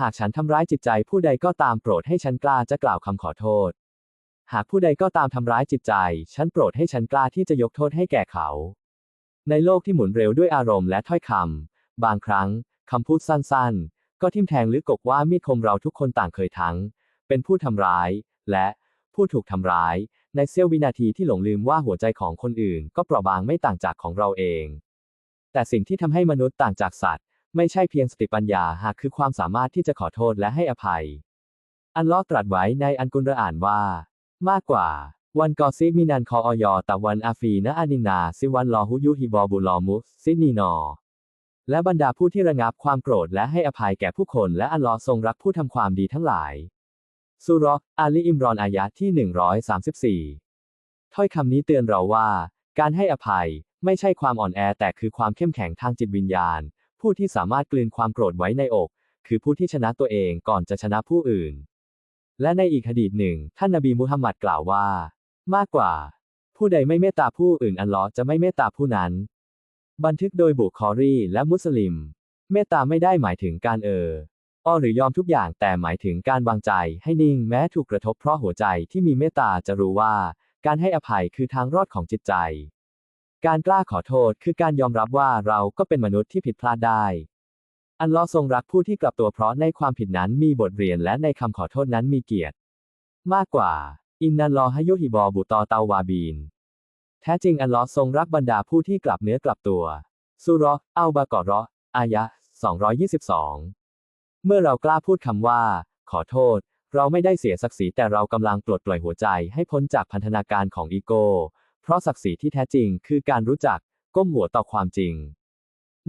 หากฉันทำร้ายจิตใจผู้ใดก็ตามโปรดให้ฉันกล้าจะกล่าวคำขอโทษ หากผู้ใดก็ตามทำร้ายจิตใจ ฉันโปรดให้ฉันกล้าที่จะยกโทษให้แก่เขา ในโลกที่หมุนเร็วด้วยอารมณ์และถ้อยคำ บางครั้งคำพูดสั้นๆ ก็ทิ่มแทงลึกกว่ามีดคมเราทุกคนต่างเคยทั้ง เป็นผู้ทำร้าย และผู้ถูกทำร้าย ในเสี้ยววินาทีที่หลงลืมว่าหัวใจของคนอื่น ก็เปราะบางไม่ต่างจากของเราเอง แต่สิ่งที่ทำให้มนุษย์ต่างจากสัตว์ ไม่ใช่เพียงสติปัญญาหากคือความสามารถที่จะขอโทษและให้อภัย อันลอตรัสไว้ในอันกุรอานว่า มากกว่า วันกอซิมินันคออยอตะวันอาฟีนะอานินาซิวันลอฮุยุฮิบอบุลอมุซินีนอ และบรรดาผู้ที่ระงับความโกรธและให้อภัยแก่ผู้คนและอัลลอฮ์ทรงรักผู้ทำความดีทั้งหลายสุราะห์อาลีอิมรอนอายะที่ 134 ถ้อยคำนี้เตือนเราว่า การให้อภัยไม่ใช่ความอ่อนแอแต่คือความเข้มแข็งทางจิตวิญญาณ ผู้ที่สามารถกลืนความโกรธไว้ในอก คือผู้ที่ชนะตัวเองก่อนจะชนะผู้อื่น และในอีกหดีษหนึ่ง ท่านนบีมุฮัมมัดกล่าวว่า มากกว่า ผู้ใดไม่เมตตาผู้อื่นอัลลอฮ์จะไม่เมตตาผู้นั้น บันทึกโดยบุคอรีและมุสลิม เมตตาไม่ได้หมายถึงการเอออ้อหรือยอมทุกอย่างแต่หมายถึงการวางใจให้นิ่งแม้ถูกกระทบเพราะหัวใจที่มีเมตตาจะรู้ว่า การให้อภัยคือทางรอดของจิตใจ การกล้าขอโทษคือการยอมรับว่าเราก็เป็นมนุษย์ที่ผิดพลาดได้ อันลอฮ์ทรงรักผู้ที่กลับตัวเพราะในความผิดนั้นมีบทเรียนและในคำขอโทษนั้นมีเกียรติ มากกว่า อินนัลลอฮยุฮิบอบุตอเตาวาบีน แท้จริงอัลลอฮ์ทรงรักบรรดาผู้ที่กลับเนื้อกลับตัวสุราะห์อัลบากอราะห์อายะ 222 เมื่อเรากล้าพูดคำว่า ขอโทษ เราไม่ได้เสียศักดิ์ศรีแต่เรากำลังปลดปล่อยหัวใจให้พ้นจากพันธนาการของอีโก้ เพราะศักดิ์ศรีที่แท้จริงคือการรู้จักก้มหัวต่อความจริง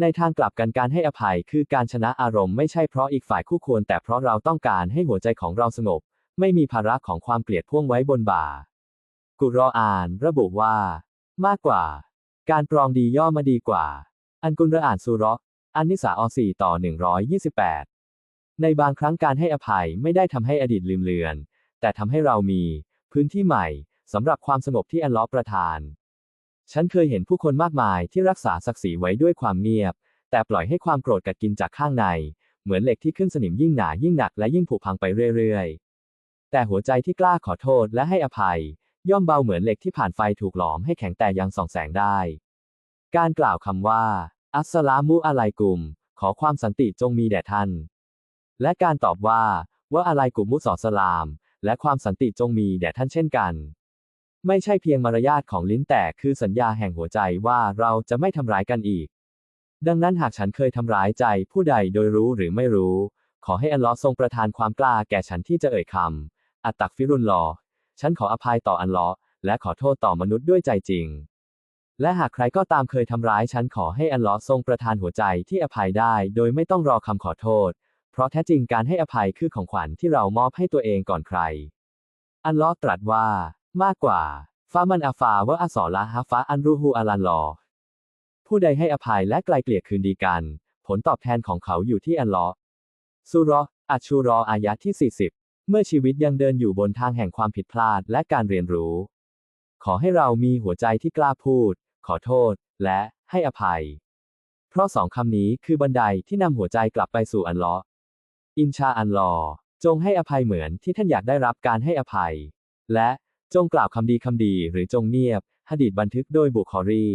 ในทางกลับกันการให้อภัยคือการชนะอารมณ์ไม่ใช่เพราะอีกฝ่ายคู่ควร แต่เพราะเราต้องการให้หัวใจของเราสงบ ไม่มีภาระของความเกลียดพ่วงไว้บนบ่า กุรออาน ระบุว่า มากกว่า การปรองดีย่อมาดีกว่า อันกุรอานสุราะห์อันนิสาอ4ต่อ 128 ในบางครั้งการให้อภัยไม่ได้ทำให้อดีตลืมเลือน แต่ทำให้เรามี พื้นที่ใหม่ สำหรับความสงบที่อัลเลอฮ์ประทาน ฉันเคยเห็นผู้คนมากมายที่รักษาศักดิ์ศรีไว้ด้วยความเงียบ แต่ปล่อยให้ความโกรธกัดกินจากข้างใน เหมือนเหล็กที่ขึ้นสนิมยิ่งหนายิ่งหนักและยิ่งผุพังไปเรื่อยๆ แต่หัวใจที่กล้าขอโทษและให้อภัย ย่อมเบาเหมือนเหล็กที่ผ่านไฟถูกหลอมให้แข็งแต่ยังส่องแสงได้ การกล่าวคำว่า อัสสลามุอะลัยกุม ขอความสันติจงมีแด่ท่าน และการตอบว่าว่าอะไรกุมมุสอสลาม และความสันติจงมีแด่ท่านเช่นกัน ไม่ใช่เพียงมารยาทของลิ้นแต่คือสัญญาแห่งหัวใจว่าเราจะไม่ทำร้ายกันอีก ดังนั้นหากฉันเคยทำร้ายใจผู้ใดโดยรู้หรือไม่รู้ ขอให้อัลลอฮ์ทรงประทานความกล้าแก่ฉันที่จะเอ่ยคำอัตตักฟิรุลลอฉันขออภัยต่ออัลลอฮ์และขอโทษต่อมนุษย์ด้วยใจจริง และหากใครก็ตามเคยทำร้ายฉันขอให้อัลลอฮ์ทรงประทานหัวใจที่อภัยได้ โดยไม่ต้องรอคำขอโทษ เพราะแท้จริงการให้อภัยคือของขวัญที่เรามอบให้ตัวเองก่อนใคร อัลลอฮ์ตรัสว่า มากกว่าฟามันอาฟาวะอัสอละฮะฟาอันรูฮูอาลันลอ ผู้ใดให้อภัยและไกลเกลี่ยคืนดีกัน ผลตอบแทนของเขาอยู่ที่อัลลอฮ์สุราะห์อัชชูรออายะที่ 40 เมื่อชีวิตยังเดินอยู่บนทางแห่งความผิดพลาดและการเรียนรู้ ขอให้เรามีหัวใจที่กล้าพูด ขอโทษ และให้อภัย เพราะสองคำนี้คือบันไดที่นำหัวใจกลับไปสู่อัลลอฮ์อินชาอัลลอฮ์จงให้อภัยเหมือนที่ท่านอยากได้รับการให้อภัย และ จงกล่าวคำดีคำดีหรือจงเงียบ หะดีดบันทึกโดยบุคอรี